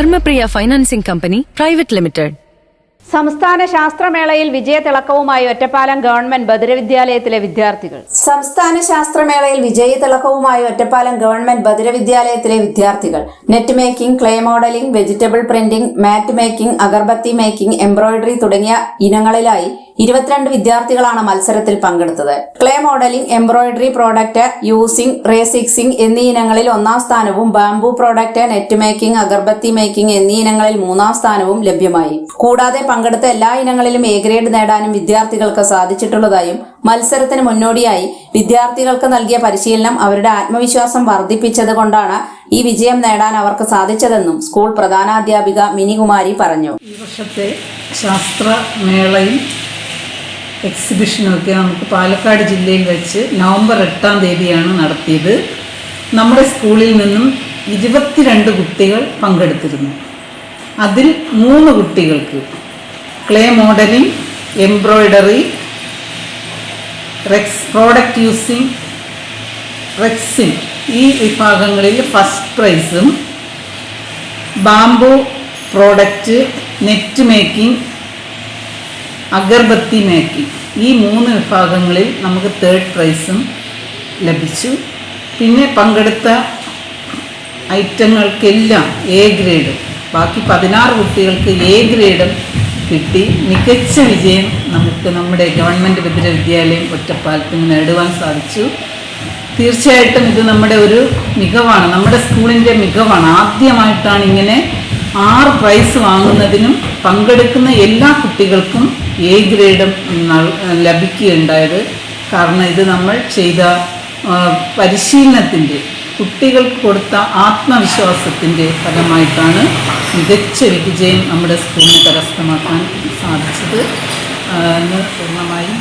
Dharmapriya financing company private limited. സംസ്ഥാന ശാസ്ത്രമേളയിൽ വിജയതിളക്കവുമായി Ottapalam government ബദിരവിദ്യാലയത്തിലെ വിദ്യാർത്ഥികൾ. സംസ്ഥാന ശാസ്ത്രമേളയിൽ വിജയതിളക്കവുമായി ഒറ്റപ്പാലം ഗവൺമെന്റ് ബദിരവിദ്യാലയത്തിലെ വിദ്യാർത്ഥികൾ. Net making clay modelling vegetable printing mat making agarbatti making embroidery തുടങ്ങിയ ഇനങ്ങളിലായി ഇരുപത്തിരണ്ട് വിദ്യാർത്ഥികളാണ് മത്സരത്തിൽ പങ്കെടുത്തത്. Clay modelling embroidery product using റേസിക്സിംഗ് എന്നീ ഇനങ്ങളിൽ ഒന്നാം സ്ഥാനവും bamboo product net making agarbatti making എന്നീ ഇനങ്ങളിൽ മൂന്നാം സ്ഥാനവും ലഭ്യമായി. കൂടാതെ പങ്കെടുത്ത എല്ലാ ഇനങ്ങളിലും എ ഗ്രേഡ് നേടാനും വിദ്യാർത്ഥികൾക്ക് സാധിച്ചിട്ടുള്ളതായും മത്സരത്തിന് മുന്നോടിയായി വിദ്യാർത്ഥികൾക്ക് നൽകിയ പരിശീലനം അവരുടെ ആത്മവിശ്വാസം വർദ്ധിപ്പിച്ചത് കൊണ്ടാണ് ഈ വിജയം നേടാൻ അവർക്ക് സാധിച്ചതെന്നും സ്കൂൾ പ്രധാനാധ്യാപിക മിനികുമാരി പറഞ്ഞു. ഈ വർഷത്തെ ശാസ്ത്രമേളയും എക്സിബിഷനും ഒക്കെ നമുക്ക് പാലക്കാട് ജില്ലയിൽ വെച്ച് നവംബർ എട്ടാം തീയതിയാണ് നടത്തിയത്. നമ്മുടെ സ്കൂളിൽ നിന്നും ഇരുപത്തിരണ്ട് കുട്ടികൾ പങ്കെടുത്തിരുന്നു. അതിൽ മൂന്ന് കുട്ടികൾക്ക് clay modelling embroidery rex product using rexine ഈ വിഭാഗങ്ങളിൽ ഫസ്റ്റ് പ്രൈസും bamboo product net making agarbatti making ഈ മൂന്ന് വിഭാഗങ്ങളിൽ നമുക്ക് തേർഡ് പ്രൈസും ലഭിച്ചു. പിന്നെ പങ്കെടുത്ത ഐറ്റങ്ങൾക്കെല്ലാം എ ഗ്രേഡ് ബാക്കി പതിനാറ് കുട്ടികൾക്ക് എ ഗ്രേഡും കിട്ടി. മികച്ച വിജയം നമുക്ക് നമ്മുടെ ഗവൺമെന്റ് വിദ്യ വിദ്യാലയം നിന്ന് നേടുവാൻ സാധിച്ചു. തീർച്ചയായിട്ടും ഇത് നമ്മുടെ ഒരു മികവാണ്. നമ്മുടെ സ്കൂളിന്റെ മികവാണ്. ആദ്യമായിട്ടാണ് ഇങ്ങനെ ആറ് പ്രൈസ് വാങ്ങുന്നതിനും പങ്കെടുക്കുന്ന എല്ലാ കുട്ടികൾക്കും എ ഗ്രേഡും ലഭിക്കുകയുണ്ടായത് കാരണം ഇത് നമ്മൾ ചെയ്ത പരിശീലനത്തിന്റെ കുട്ടികൾക്ക് കൊടുത്ത ആത്മവിശ്വാസത്തിന്റെ ഫലമായിട്ടാണ് മികച്ച വിജയം നമ്മുടെ സ്കൂളിന് കരസ്ഥമാക്കാൻ സാധിച്ചത്. എന്ന് പൂർണമായും